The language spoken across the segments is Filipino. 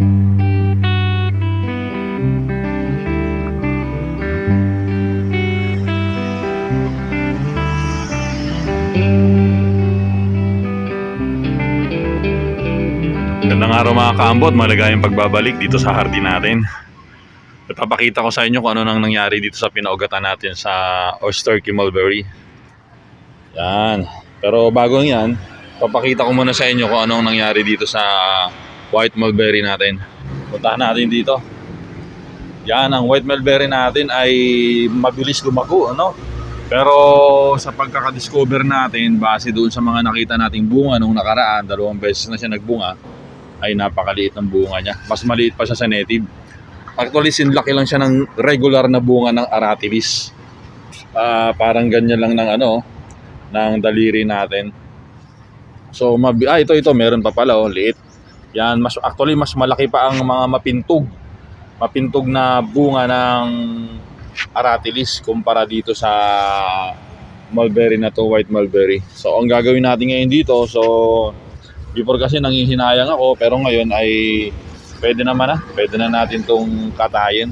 Gandang araw mga kaambot, maligayang pagbabalik dito sa hardin natin. Ipapakita ko sa inyo kung ano nang nangyari dito sa pinaugatan natin sa Oyster Mulberry. Yan. Pero bago yan, papakita ko muna sa inyo kung anong nangyari dito sa White Mulberry natin. Puntahan natin dito. Yan, ang White Mulberry natin ay mabilis lumako, ano? Pero sa pagkakadiscover natin, base doon sa mga nakita nating bunga nung nakaraan, dalawang beses na siya nagbunga, ay napakaliit ng bunga niya. Mas maliit pa siya sa native. Actually, sinlaki lang siya ng regular na bunga ng aratilis. Ah, parang ganyan lang ng ano, ng daliri natin. So, mabi ah, ito, ito, meron pa pala, oh, liit. Yan, mas, actually, mas malaki pa ang mga mapintog. Mapintog na bunga ng aratilis kumpara dito sa mulberry na to, white mulberry. So, ang gagawin natin ngayon dito, so, before kasi nanghihinayang ako, pero ngayon ay pwede naman na. Pwede na natin tong katayin.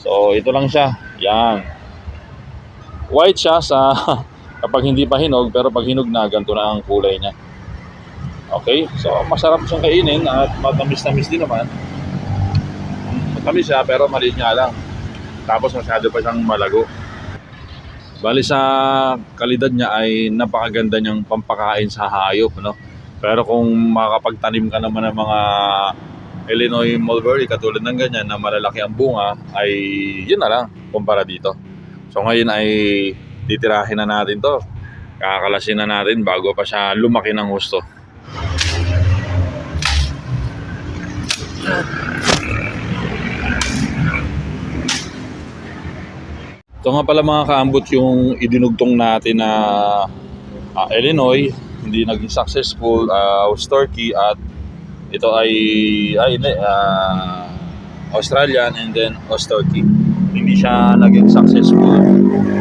So, ito lang siya. Yan. White siya sa kapag hindi pa hinog, pero pag hinog na, ganito na ang kulay niya. Okay? So, masarap siyang kainin at matamis-tamis din naman. Matamis siya, pero maliit nga lang. Tapos masyado pa siyang malago. Bali sa kalidad niya ay napakaganda niyang pampakain sa hayop, no? Pero kung makakapagtanim ka naman ng mga Illinois mulberry katulad ng ganyan na malalaki ang bunga ay yun na lang kumpara dito. So ngayon ay titirahin na natin to. Kakalasin na natin bago pa siya lumaki ng gusto. Ito nga pala mga kaambot yung idinugtong natin na ah, Illinois, hindi naging successful, uh, Turkey at ito ay ay hindi, ah, Australian and then Turkey. Hindi siya naging successful.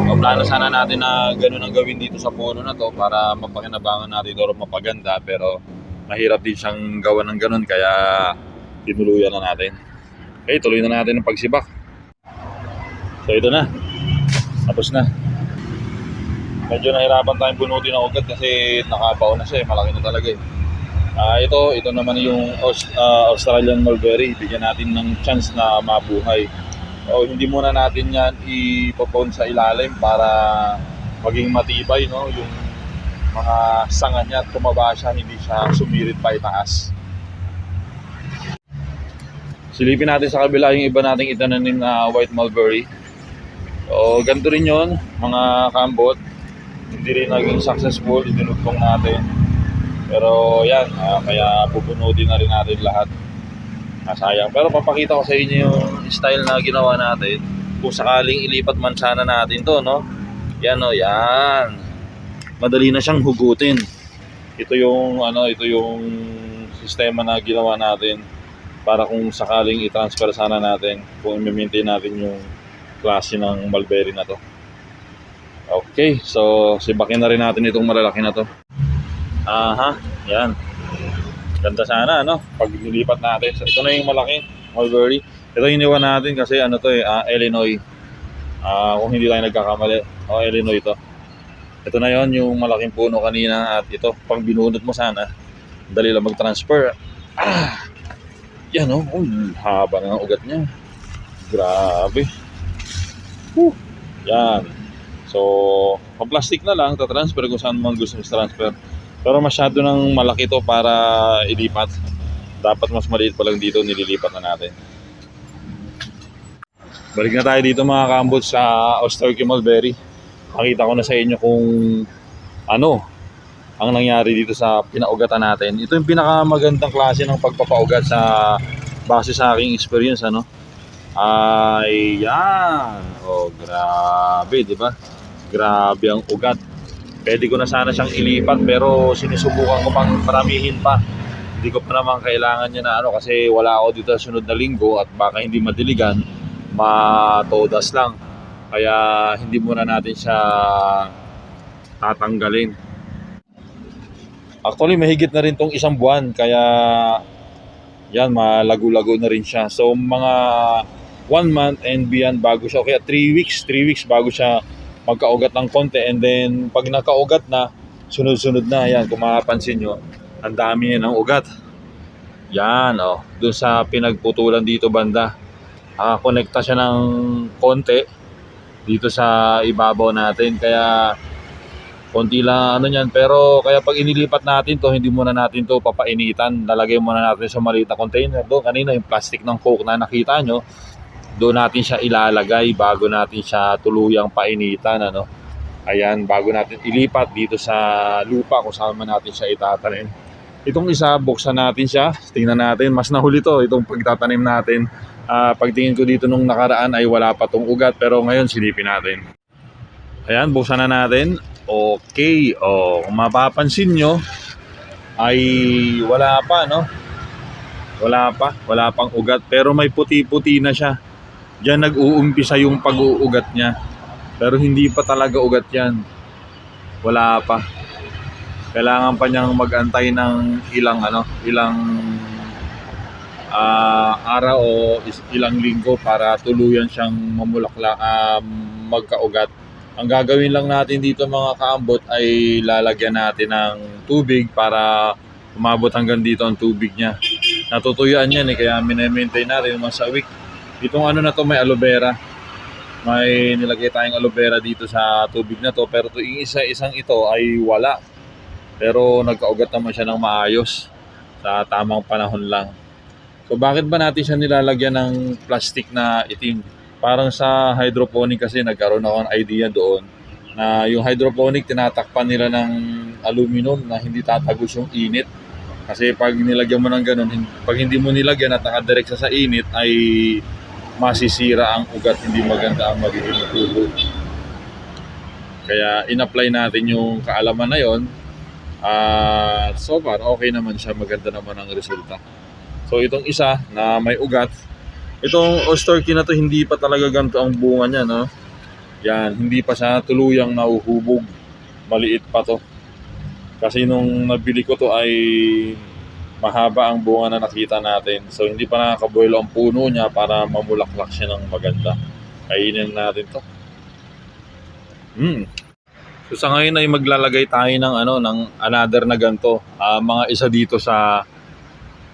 O plano sana natin na ganun ang gawin dito sa puno na to para mapakinabangan natin or mapaganda pero mahirap din siyang gawa ng ganun kaya tinuluyan na natin. Okay, tuloy na natin ang pagsibak. So ito na. Tapos na. Medyo nahirapan tayong bunutin ng ugat kasi nakabaon na siya eh. Malaki na talaga eh. Ah, ito, ito naman yung Aus- ah, Australian mulberry. Bigyan natin ng chance na mabuhay. O hindi muna natin yan ipopon sa ilalim para maging matibay no yung mga sanga niya at tumaba siya hindi siya sumirit pa itaas. Silipin natin sa kabila yung iba nating itananim na white mulberry. So, ganito rin yun, mga kambot. Hindi rin naging successful, idinugtong natin. Pero yan, ah, kaya bubunutin na rin natin lahat. Nasayang. Pero papakita ko sa inyo yung style na ginawa natin. Kung sakaling ilipat man sana natin to, no? Yan o, yan. Madali na siyang hugutin. Ito yung, ano, ito yung sistema na ginawa natin para kung sakaling i-transfer sana natin, kung i-maintain natin yung klase ng mulberry na to. Okay, so sibakin na rin natin itong malalaki na to. Aha, yan. Ganda sana, no? Pag nilipat natin. So, ito na yung malaki, mulberry. Ito yung iniwan natin kasi ano to eh, ah, Illinois. Ah, kung hindi tayo nagkakamali. O, Illinois to. Ito na yon yung malaking puno kanina at ito, pag binunot mo sana, dali lang mag-transfer. Ah, yan o, oh, haba ng ugat niya. Grabe. Whew. Yan. So, pang-plastic na lang, tatransfer kung saan man gusto transfer. Pero masyado nang malaki to para ilipat. Dapat mas maliit pa lang dito, nililipat na natin. Balik na tayo dito mga kambot sa Ostorky Mulberry. Makita ko na sa inyo kung ano ang nangyari dito sa pinaugatan natin. Ito yung pinakamagandang klase ng pagpapaugat sa base sa aking experience ano. Ay, yan. Oh, grabe, di ba? Grabe ang ugat. Pwede ko na sana siyang ilipat pero sinusubukan ko pang paramihin pa. Hindi ko pa naman kailangan niya na ano kasi wala ako dito sa sunod na linggo at baka hindi madiligan, matodas lang. Kaya hindi muna natin siya tatanggalin. Actually, mahigit na rin tong isang buwan kaya yan, malago-lago na rin siya. So, mga one month and beyond bago siya. Okay, three weeks, three weeks bago siya magkaugat ng konti. And then, pag nakaugat na, sunod-sunod na. Yan, kung makapansin nyo, ang dami niya ng ugat. Yan, oh. Doon sa pinagputulan dito banda. Nakakonekta siya ng konti dito sa ibabaw natin. Kaya, konti lang ano yan. Pero, kaya pag inilipat natin to, hindi muna natin to papainitan. Lalagay muna natin sa maliit na container. Doon, kanina yung plastic ng coke na nakita nyo, doon natin siya ilalagay bago natin siya tuluyang painitan. Ano? Ayan, bago natin ilipat dito sa lupa kung saan man natin siya itatanim. Itong isa, buksan natin siya. Tingnan natin, mas nahuli to itong pagtatanim natin. Ah, pagtingin ko dito nung nakaraan ay wala pa tong ugat pero ngayon silipin natin. Ayan, buksan na natin. Okay, oh, kung mapapansin nyo ay wala pa, no? Wala pa, wala pang ugat pero may puti-puti na siya. Diyan nag-uumpisa yung pag-uugat niya. Pero hindi pa talaga ugat yan. Wala pa. Kailangan pa niyang mag-antay ng ilang ano, ilang ah, araw o ilang linggo para tuluyan siyang mamulakla um, magkaugat. Ang gagawin lang natin dito mga kaambot ay lalagyan natin ng tubig para umabot hanggang dito ang tubig niya. Natutuyuan yan eh, kaya minemaintain natin once a week. Itong ano na to may aloe vera. May nilagay tayong aloe vera dito sa tubig na to pero to yung isa-isang ito ay wala. Pero nagkaugat naman siya ng maayos sa tamang panahon lang. So bakit ba natin siya nilalagyan ng plastic na itim? Parang sa hydroponic kasi nagkaroon ako ng idea doon na yung hydroponic tinatakpan nila ng aluminum na hindi tatagos yung init. Kasi pag nilagyan mo ng ganun, pag hindi mo nilagyan at nakadirect sa sa init ay masisira ang ugat, hindi maganda ang magiging tubo. Kaya in-apply natin yung kaalaman na yon at so far, okay naman siya. Maganda naman ang resulta. So, itong isa na may ugat. Itong oyster na to, hindi pa talaga ganito ang bunga niya, no? Yan, hindi pa siya tuluyang nauhubog. Maliit pa to. Kasi nung nabili ko to ay mahaba ang bunga na nakita natin. So, hindi pa nakakabuelo ang puno niya para mamulaklak siya ng maganda. Kainin natin to. Hmm, So sa ngayon ay maglalagay tayo ng ano ng another na ganto. Ah, mga isa dito sa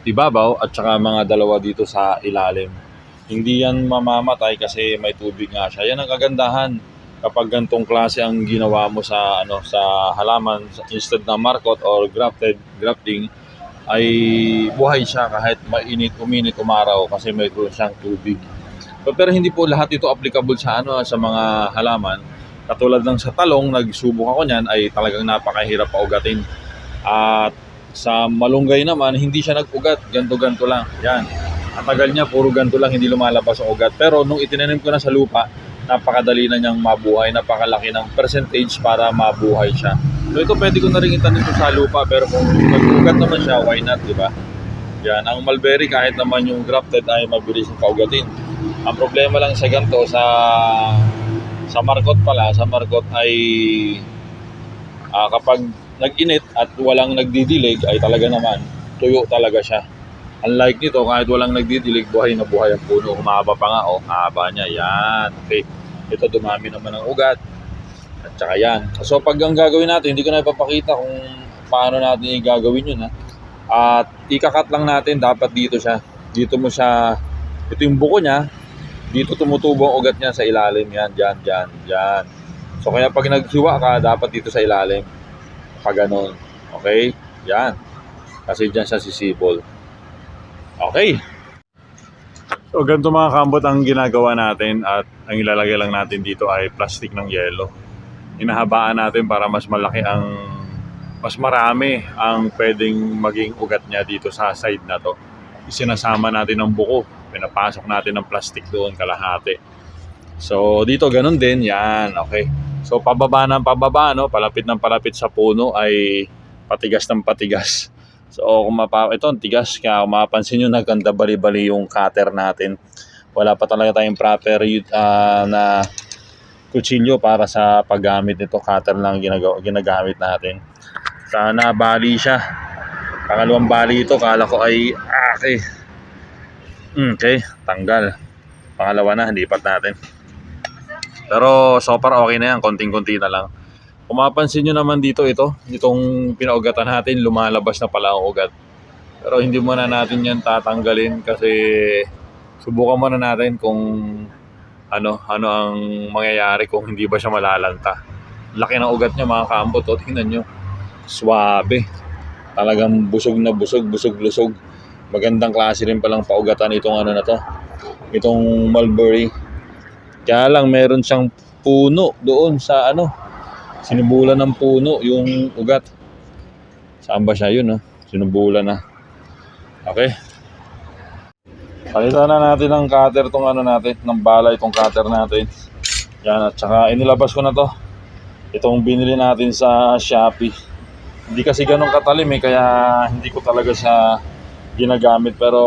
ibabaw at saka mga dalawa dito sa ilalim. Hindi yan mamamatay kasi may tubig nga siya. Yan ang kagandahan kapag gantong klase ang ginawa mo sa ano sa halaman instead na markot or grafted grafting ay buhay siya kahit mainit uminit umaraw kasi may doon siyang tubig. So, pero hindi po lahat ito applicable sa ano sa mga halaman katulad ng sa talong, nagsubok ako niyan, ay talagang napakahirap paugatin. At sa malunggay naman, hindi siya nag-ugat, ganto-ganto lang. Yan. Ang tagal niya, puro ganto lang, hindi lumalabas ang ugat. Pero nung itinanim ko na sa lupa, napakadali na niyang mabuhay, napakalaki ng percentage para mabuhay siya. So ito pwede ko na rin itanim ko sa lupa, pero kung mag-ugat naman siya, why not, di ba? Yan, ang mulberry kahit naman yung grafted ay mabilis yung paugatin. Ang problema lang sa ganito, sa sa markot pala, sa markot ay ah, kapag nag-init at walang nagdidilig ay talaga naman tuyo talaga siya. Unlike nito, kahit walang nagdidilig, buhay na buhay ang puno. Humaba pa nga, oh, haba niya. Yan. Okay. Ito, dumami naman ang ugat. At saka yan. So, pag ang gagawin natin, hindi ko na ipapakita kung paano natin gagawin yun, ha. At ikakat lang natin, dapat dito siya. Dito mo siya, ito yung buko niya, dito tumutubo ang ugat niya sa ilalim yan, dyan, dyan, dyan. So kaya pag naghiwa ka, dapat dito sa ilalim. Pag ganun. Okay? Yan. Kasi dyan siya sisibol. Okay. So ganito mga kambot ang ginagawa natin at ang ilalagay lang natin dito ay plastic ng yelo. Inahabaan natin para mas malaki ang mas marami ang pwedeng maging ugat niya dito sa side na to. Isinasama natin ng buko. Pinapasok natin ng plastic doon kalahati. So dito ganun din, yan, okay. So pababa ng pababa, no, palapit ng palapit sa puno ay patigas ng patigas. So kung mapa, ito tigas, kaya kung mapapansin nyo, naganda bali-bali yung cutter natin. Wala pa talaga tayong proper ah, na kutsilyo para sa paggamit nito. Cutter lang ginagawa, ginagamit natin. Sana bali siya. Pangalawang bali ito, kala ko ay, ah, okay, Okay, tanggal. Pangalawa na, lipat natin. Pero so far okay na yan, konting-konti na lang. Kung mapansin nyo naman dito ito, itong pinaugatan natin, lumalabas na pala ang ugat. Pero hindi muna natin yan tatanggalin kasi subukan muna natin kung ano, ano ang mangyayari kung hindi ba siya malalanta. Laki ng ugat niya mga kaambot, o tingnan nyo. Swabe. Talagang busog na busog, busog-lusog. Magandang klase rin palang paugatan itong ano na to. Itong mulberry. Kaya lang meron siyang puno doon sa ano. Sinubulan ng puno yung ugat. Saan ba siya yun? No? Sinubulan na. Okay. Palitan na natin ng cutter tong ano natin, ng bala itong cutter natin. Yan at saka inilabas ko na to. Itong binili natin sa Shopee. Hindi kasi ganun katalim eh, kaya hindi ko talaga siya ginagamit. Pero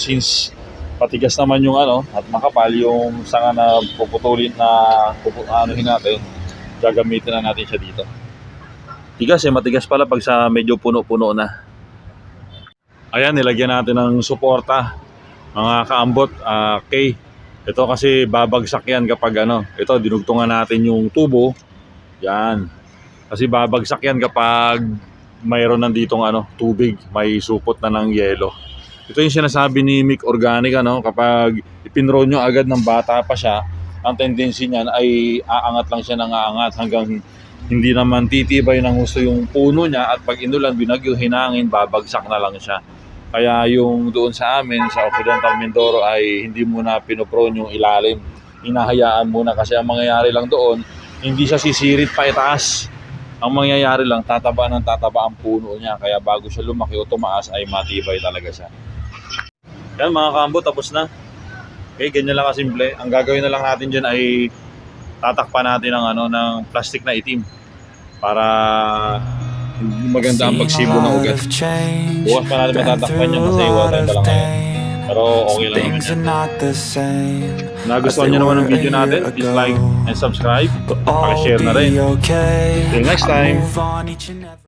since patigas naman yung ano, at makapal yung sanga na puputulin na pupu, anuhin natin, gagamitin na natin siya dito. Tigas eh, matigas pala pag sa medyo puno-puno na. Ayan, nilagyan natin ng suporta. Mga kaambot, ah, K. Ito kasi babagsak yan kapag ano, ito dinugtungan natin yung tubo. Yan. Kasi babagsak yan kapag mayroon nanditong ano, tubig, may supot na ng yelo. Ito yung sinasabi ni Mick Organic ano, kapag ipinroll nyo agad ng bata pa siya, ang tendency niyan ay aangat lang siya ng aangat hanggang hindi naman titibay ng gusto yung puno niya at pag inulan, binagyo, hinangin, babagsak na lang siya. Kaya yung doon sa amin, sa Occidental Mindoro ay hindi muna pinoprone yung ilalim. Hinahayaan muna kasi ang mangyayari lang doon, hindi siya sisirit pa itaas. Ang mangyayari lang, tataba ng tataba ang puno niya. Kaya bago siya lumaki o tumaas ay matibay talaga siya. Yan mga kambo, tapos na. Okay, ganyan lang kasimple. Ang gagawin na lang natin dyan ay tatakpan natin ng, ano, ng plastic na itim para maganda ang pagsibo ng ugat. Bukas pa natin matatakpan yan kasi wala tayong dalang ngayon. Pero okay lang naman yan. Nagustuhan nyo naman ang video natin, please like and subscribe. Pakishare na rin. Till next time.